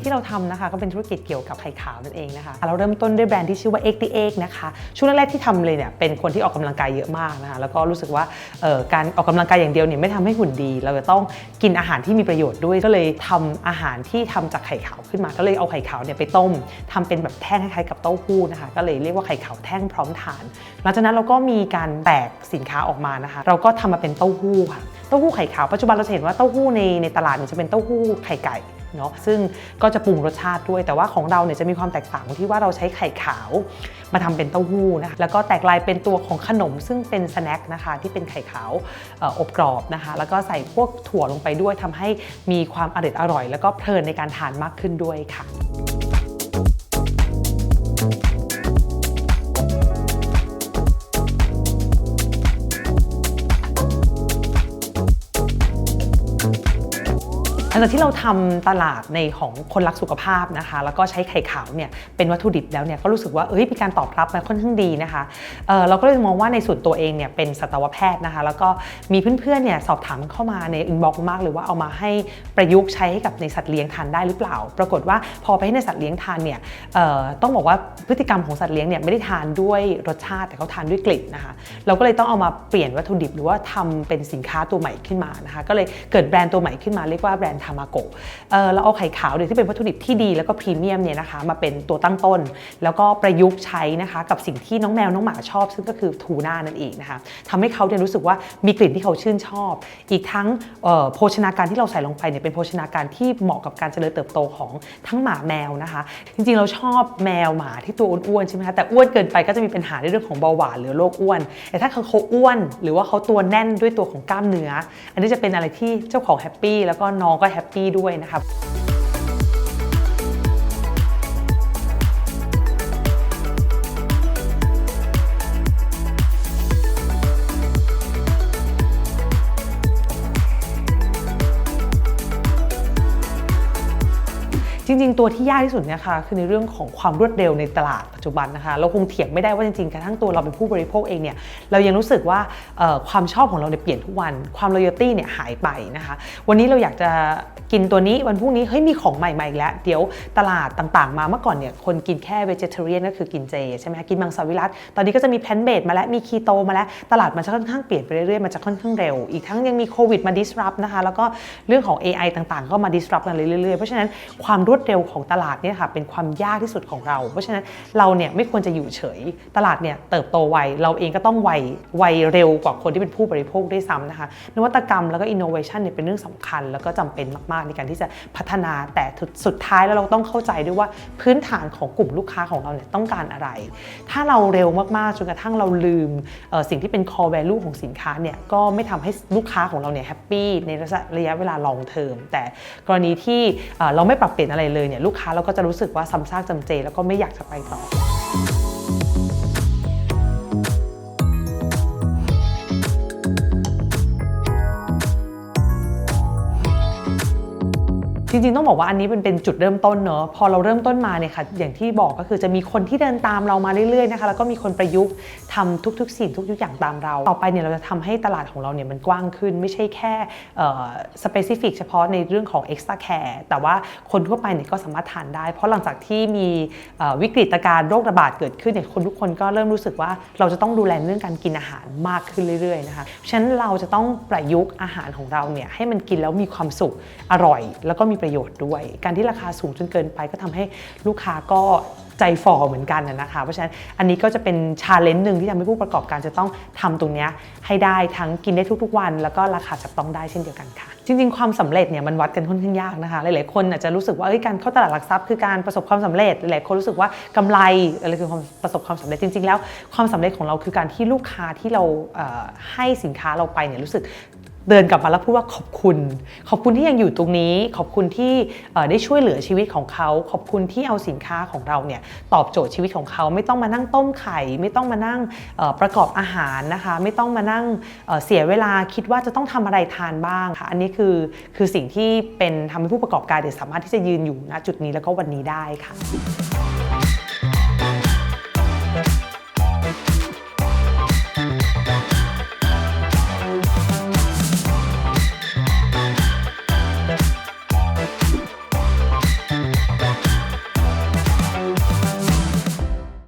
จที่เราทำนะคะ ก็เป็นธุรกิจเกี่ยวกับไข่ขาวนั่นเองนะคะเราเริ่มต้นด้วยแบรนด์ที่ชื่อว่า x 8 x นะคะช่วงแรกๆที่ทำเลยเนี่ยเป็นคนที่ออกกำลังกายเยอะมากนะคะแล้วก็รู้สึกว่าการออกกำลังกายอย่างเดียวเนี่ยไม่ทำให้หุ่นดี เราจะต้องกินอาหารที่มีประโยชน์ด้วยก็เลยทำอาหารที่ทำจากไข่ขาวขึ้นมา ก็เลยเอาไข่ขาวเนี่ยไปต้มทำเป็นแบบแท่งคล้ายๆกับเต้าหู้นะคะ ก็เลยเรียกว่าไข่ขาวแท่งพร้อมทาน หลังจากนั้นเราก็มีการแตกสินค้าออกมานะคะ เราก็ทำมาเป็นเต้าหู้ค่ะเต้าหู้ไข่ขาวปัจจุบันเราจะเห็นว่าเต้าหู้ในในตลาดเนี่ยจะเป็นเต้าหู้ไข่ไก่ เนาะซึ่งก็จะปรุงรสชาติด้วย แต่ว่าของเราเนี่ยจะมีความแตกต่างที่ว่าเราใช้ไข่ขาวมาทำเป็นเต้าหู้นะคะแล้วก็แตกลายเป็นตัวของขนมซึ่งเป็นสแน็คนะคะที่เป็นไข่ขาวอออบกรอบนะคะแล้วก็ใส่พวกถั่วลงไปด้วยทำให้มีความอร่อยอร่อย แล้วก็เพลินในการทานมากขึ้นด้วยค่ะ หลังจากที่เราทำตลาดในของคนรักสุขภาพนะคะ แล้วก็ใช้ไข่ขาวเนี่ยเป็นวัตถุดิบแล้วเนี่ยก็รู้สึกว่าเอ้ยมีการตอบรับมาค่อนข้างดีนะคะเเราก็เลยมองว่าในส่วนตัวเองเนี่ยเป็นสัตวแพทย์นะคะ แล้วก็มีเพื่อนๆเนี่ยสอบถามเข้ามาในอินบ็อกซ์มากเลยว่าเอามาให้ประยุกต์ใช้ให้กับในสัตว์เลี้ยงทานได้หรือเปล่า ปรากฏว่าพอไปให้ในสัตว์เลี้ยงทานเนี่ยต้องบอกว่าพฤติกรรมของสัตว์เลี้ยงเนี่ยไม่ได้ทานด้วยรสชาติแต่เขาทานด้วยกลิ่นนะคะ เราก็เลยต้องเอามาเปลี่ยนวัตถุดิบ หรือว่าทำเป็นสินค้าตัวใหม่ขึ้นมานะคะ ก็เลยเกิดแบรนด์ตัวใหม่ขึ้นมาเรียกว่าแบรนด์ทามาโกะเราเอาไข่ขาวเนี่ยที่เป็นวัตถุดิบที่ดีแล้วก็พรีเมียมเนี่ยนะคะมาเป็นตัวตั้งต้น แล้วก็ประยุกต์ใช้นะคะกับสิ่งที่น้องแมวน้องหมาชอบ ซึ่งก็คือทูน่านั่นเองนะคะทำให้เขาเนี่ยรู้สึกว่ามีกลิ่นที่เขาชื่นชอบ อีกทั้งโภชนาการที่เราใส่ลงไปเนี่ยเป็นโภชนาการที่เหมาะกับการเจริญเติบโตของทั้งหมาแมวนะคะ จริงๆเราชอบแมวหมาที่ตัวอ้วนๆใช่ไหมคะแต่อ้วนเกินไปก็จะมีปัญหาในเรื่องของเบาหวานหรือโรคอ้วน แต่ถ้าเขาอ้วน หรือว่าเขาตัวแน่นด้วยตัวของกล้ามเนื้อ อันนี้จะเป็นอะไรที่เจ้าของแฮปปี้แล้วก็น้องก็แฮปปี้ด้วยนะครับ จริง ๆ ตัวที่ยากที่สุดเนี่ยค่ะคือในเรื่องของความรวดเร็วในตลาดปัจจุบันนะคะ เราคงเถียงไม่ได้ว่าจริงๆกระทั่งตัวเราเป็นผู้บริโภคเองเนี่ยเรายังรู้สึกว่าความชอบของเราเนี่ยเปลี่ยนทุกวัน ความ loyalty เนี่ยหายไปนะคะ วันนี้เราอยากจะกินตัวนี้วันพรุ่งนี้เฮ้ยมีของใหม่มาอีกแล้ว เดี๋ยวตลาดต่างๆ มาเมื่อก่อนเนี่ยคนกินแค่ vegetarian ก็คือกินเจใช่ไหมคะกินมังสวิรัตตอนนี้ก็จะมี plant based มาแล้วมี keto มาแล้วตลาดมันจะค่อนข้างเปลี่ยนไปเรื่อยๆมันจะค่อนข้างเร็ว อีกทั้งยังมีโควิดมา disrupt นะคะแล้วก็เรื่องของ AI ต่างๆ ก็มา disrupt กันเรื่อยๆเพราะฉะนั้นความรวดเร็วของตลาดเนี่ยค่ะเป็นความยากที่สุดของเรา เพราะฉะนั้นเราเนี่ยไม่ควรจะอยู่เฉย ตลาดเนี่ยเติบโตไวเราเองก็ต้องไวไวเร็วกว่าคนที่เป็นผู้บริโภคด้วยซ้ำนะคะนวัตกรรมแล้วก็ innovation เนี่ยเป็นเรื่องสำคัญ แล้วก็จำเป็นมากๆในการที่จะพัฒนาแต่สุดท้ายแล้วเราต้องเข้าใจด้วยว่าพื้นฐานของกลุ่มลูกค้าของเราเนี่ยต้องการอะไร ถ้าเราเร็วมากๆจนกระทั่งเราลืมสิ่งที่เป็น core value ของสินค้าเนี่ยก็ไม่ทำให้ลูกค้าของเราเนี่ยแฮปปี้ในระยะเวลา long term แต่กรณีที่เราไม่ปรับเปลี่ยนอะไรเลยเนี่ยลูกค้าเราก็จะรู้สึกว่าซ้ำซากจำเจ แล้วก็ไม่อยากจะไปต่อ จริงๆต้องบอกว่าอันนี้เป็นเป็นจุดเริ่มต้นเนอะพอเราเริ่มต้นมาเนี่ยค่ะอย่างที่บอกก็คือจะมีคนที่เดินตามเรามาเรื่อยๆนะคะแล้วก็มีคนประยุกต์ทำทุกๆสิ่งทุกๆอย่างตามเรา ต่อไปเนี่ยเราจะทำให้ตลาดของเราเนี่ยมันกว้างขึ้น ไม่ใช่แค่สเปซิฟิกเฉพาะในเรื่องของ extra care แต่ว่าคนทั่วไปเนี่ยก็สามารถทานได้ เพราะหลังจากที่มีวิกฤตการณ์โรคระบาดเกิดขึ้นเนี่ยคนทุกคนก็เริ่มรู้สึกว่าเราจะต้องดูแลเรื่องการกินอาหารมากขึ้นเรื่อยๆนะคะฉะนั้นเราจะต้องประยุกต์อาหารของเราเนี่ยให้มันกินแล้วมีความสุขอร่อย แล้วก็มีประโยชน์ด้วย การที่ราคาสูงจนเกินไปก็ทำให้ลูกค้าก็ใจฝ่อเหมือนกันนะคะ เพราะฉะนั้นอันนี้ก็จะเป็นชาเลนจ์หนึ่งที่ทำให้ผู้ประกอบการจะต้องทำตรงนี้ให้ได้ทั้งกินได้ทุกๆวัน แล้วก็ราคาจับต้องได้เช่นเดียวกันค่ะ จริง ๆ ความสำเร็จเนี่ยมันวัดกันค่อนข้างยากนะคะ หลายๆคนอาจจะรู้สึกว่าการเข้าตลาดหลักทรัพย์คือการประสบความสำเร็จ หลายๆคนรู้สึกว่ากำไรอะไรคือความประสบความสำเร็จจริง ๆ แล้วความสำเร็จของเราคือการที่ลูกค้าที่เราให้สินค้าเราไปเนี่ยรู้สึก เดินกลับมาแล้วพูดว่าขอบคุณ ขอบคุณที่ยังอยู่ตรงนี้ ขอบคุณที่ได้ช่วยเหลือชีวิตของเขา ขอบคุณที่เอาสินค้าของเราเนี่ยตอบโจทย์ชีวิตของเขาไม่ต้องมานั่งต้มไข่ ไม่ต้องมานั่งประกอบอาหารนะคะ ไม่ต้องมานั่งเสียเวลาคิดว่าจะต้องทำอะไรทานบ้างค่ะอันนี้คือคือสิ่งที่เป็นทำให้ผู้ประกอบการเนี่ยสามารถที่จะยืนอยู่ณจุดนี้แล้วก็วันนี้ได้ค่ะ